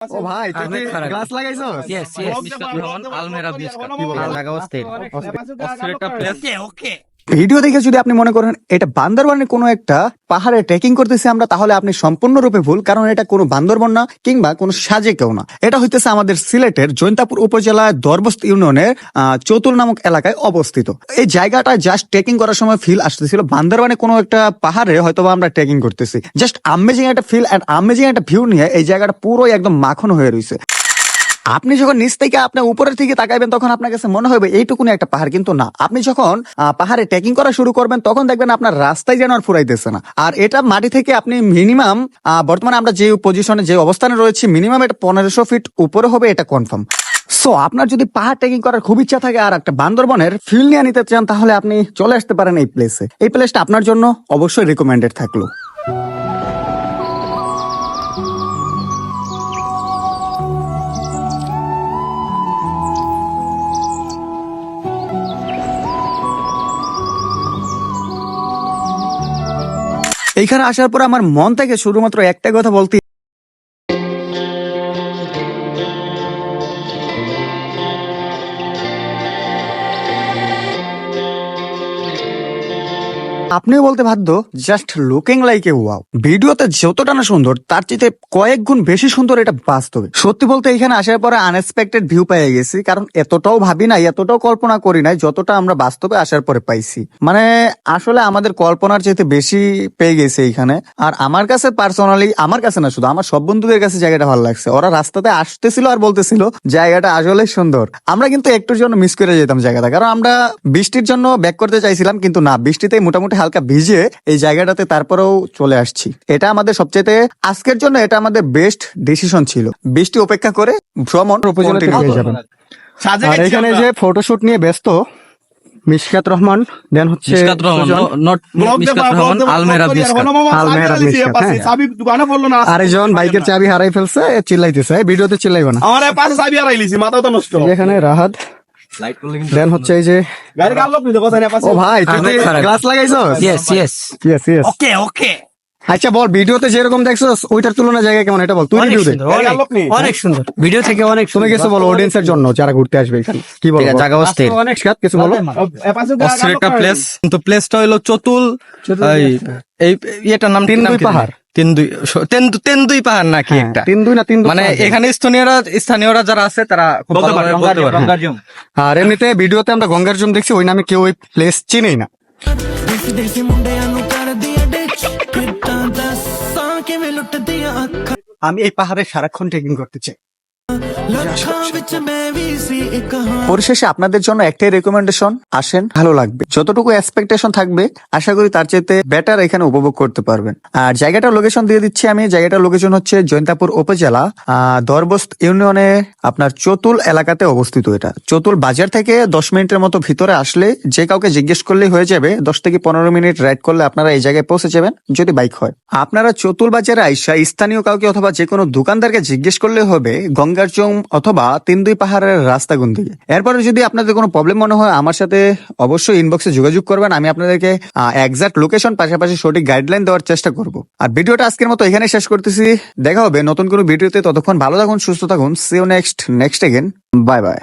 ও ভাই তুই। গ্লাস লাগাইছস Yes, yes mister Almera Beach Cup. কি বলো? অস্থির। অস্থির একটা place। ভিডিও দেখে যদি আপনি মনে করেন এটা বান্দরবানের কোনো একটা পাহাড়ে ট্রেকিং করতেছি আমরা, তাহলে আপনি সম্পূর্ণরূপে ভুল, কারণ এটা কোনো বান্দরবন না কিংবা কোনো সাজে কেউ না। এটা হইতেছে আমাদের সিলেটের জৈন্তাপুর উপজেলার দরবস্ত ইউনিয়নের চতুল নামক এলাকায় অবস্থিত। এই জায়গাটা জাস্ট ট্রেকিং করার সময় ফিল আসতেছিল। বান্দরবানে কোনো একটা পাহাড়ে হয়তো আমরা ট্রেকিং করতেছি। জাস্ট আমেজিং একটা ফিল অ্যান্ড আমেজিং একটা ভিউ নিয়ে এই জায়গাটা পুরোই একদম মাখন হয়ে রয়েছে আপনি যখন নিচ থেকে আপনার উপরের থেকে তাকাইবেন, তখন আপনার কাছে মনে হবে এইটুকুনি একটা পাহাড়, কিন্তু না। আপনি যখন পাহাড়ে ট্রেকিং করা শুরু করবেন, তখন দেখবেন আপনার রাস্তায় যেন আর ফুরাইতেছে না। আর এটা মাটি থেকে আপনি মিনিমাম বর্তমানে আমরা যে পজিশনে যে অবস্থানে রয়েছি মিনিমাম এটা পনেরোশো ফিট উপরে হবে, এটা কনফার্ম সো আপনার যদি পাহাড় ট্রেকিং করার খুব ইচ্ছা থাকে আর একটা বান্দরবনের ফিল নিয়ে নিতে চান, তাহলে আপনি চলে আসতে পারেন এই প্লেসে এই প্লেসটা আপনার জন্য অবশ্যই রিকমেন্ডেড থাকল। এইখানে আসার পর আমার মন থেকে শুধুমাত্র একটা কথা বলতে আপনিও বলতে বাধ্য just looking like a wow ভিডিওতে যতটা না সুন্দর, তার চেয়ে কয়েক গুণ বেশি সুন্দর এটা বাস্তবে। সত্যি বলতে এখানে আসার পরে আনএক্সপেক্টেড ভিউ পেয়ে গেছি, কারণ এতটাও ভাবি নাই, এতটাও কল্পনা করি নাই, যতটা আমরা বাস্তবে আসার পরে পাইছি। মানে আসলে আমাদের কল্পনার চাইতে বেশি পেয়ে গেছে এইখানে আর আমার কাছে পার্সোনালি আমার কাছে না শুধু, আমার সব বন্ধুদের কাছে জায়গাটা ভালো লাগছে। ওরা রাস্তাতে আসতেছিল আর বলতেছিল, জায়গাটা আসলে সুন্দর। আমরা কিন্তু একটুর জন্য মিস করে যেতাম জায়গাটা, কারণ আমরা বৃষ্টির জন্য ব্যাক করতে চাইছিলাম, কিন্তু না বৃষ্টিতে মোটামুটি হালকা ভিজে এই জায়গাটাতে তারপরেও চলে আসছি। এটা আমাদের সবচেয়ে আজকের জন্য এটা আমাদের বেস্ট ডিসিশন ছিল। বৃষ্টি অপেক্ষা করে ভ্রমণ আর এখানে যে ফটোশুট নিয়ে ব্যস্ত মিশকাত রহমান দেন হচ্ছে Mishkat Rahman, Sujan, Mishkat Rahman, আলমেরা Beach আলমেরা Beach Cup, হ্যাঁ। আরেকজন বাইকের চাবি হারাই ফেলছে চিল্লাইতেছে ভিডিওতে চিল্লাইবে না। আমার পাশে চাবি হারাইলিছি মাথা তো নষ্ট। এখানে রাহাত। দেন হচ্ছে এই যে গাড়ি কার লোক নিতে কথা পাশে ও ভাই তুই glass. Yes yes Okay, okay. আচ্ছা বল ভিডিওতে যেরকম দেখছ ওইটার তুলনায় জায়গা কেমন? এটা বল তুই অনেক রিভিউ দে। অনেক- অনেক সুন্দর। ভিডিও থেকে অনেক তুমি কিছু বলো অডিয়েন্সের জন্য যারা ঘুরতে আসবে এখানে। কি বলো? ঠিক আছে, বল। জায়গা অস্থির। মিশকাত, কিছু বলো? অস্থির একটা প্লেস কিন্তু প্লেসটা হলো চতুল এই এই এটার নাম তিন দুই পাহাড়। তেন্দুই তেন্দু তেন্দুই পাহাড় নাকি হ্যাঁ, একটা? তেন্দুই না তেন্দু মানে এখানে স্থানীয়রা স্থানীয়রা যারা আছে তারা বলতে পারে আর এমনিতে ভিডিওতে আমরা গঙ্গারজুম দেখছি ওই নামে কেউ ওই প্লেস চিনেই না। আমি এই পাহাড়ে সারাক্ষণ ট্রেকিং করতে চাই। পরিশেষে আপনাদের জন্য একটাই রেকমেন্ডেশন আসেন, ভালো লাগবে। যতটুকু এক্সপেকটেশন থাকবে, আশা করি তার চাইতে বেটার এখানে উপভোগ করতে পারবেন। আর জায়গাটার লোকেশন দিয়ে দিচ্ছি আমি, জায়গাটার লোকেশন হচ্ছে জৈন্তাপুর উপজেলা দরবস্ত ইউনিয়নে আপনার চতুল এলাকাতে অবস্থিত এটা। চতুল বাজার থেকে দশ মিনিটের মতো ভিতরে আসলে যে কাউকে জিজ্ঞেস করলেই হয়ে যাবে, দশ থেকে পনেরো মিনিট রাইড করলে আপনারা এই জায়গায় পৌঁছে যাবেন, যদি বাইক হয়। আপনারা চতুল বাজারে আইসা স্থানীয় কাউকে অথবা যে কোনো দোকানদারকে জিজ্ঞেস করলে হবে, গঙ্গার চং অথবা তিন দুই পাহাড়ের রাস্তা থেকে এরপরে যদি আপনাদের কোনো প্রবলেম মনে হয়, আমার সাথে অবশ্যই ইনবক্সে যোগাযোগ করবেন। আমি আপনাদেরকে একজাক্ট লোকেশন পাশাপাশি সঠিক গাইডলাইন দেওয়ার চেষ্টা করব। আর ভিডিওটা আজকের মতো এখানে শেষ করতেছি। দেখা হবে নতুন কোনো ভিডিওতে। ততক্ষণ ভালো থাকুন, সুস্থ থাকুন। See you next next again bye bye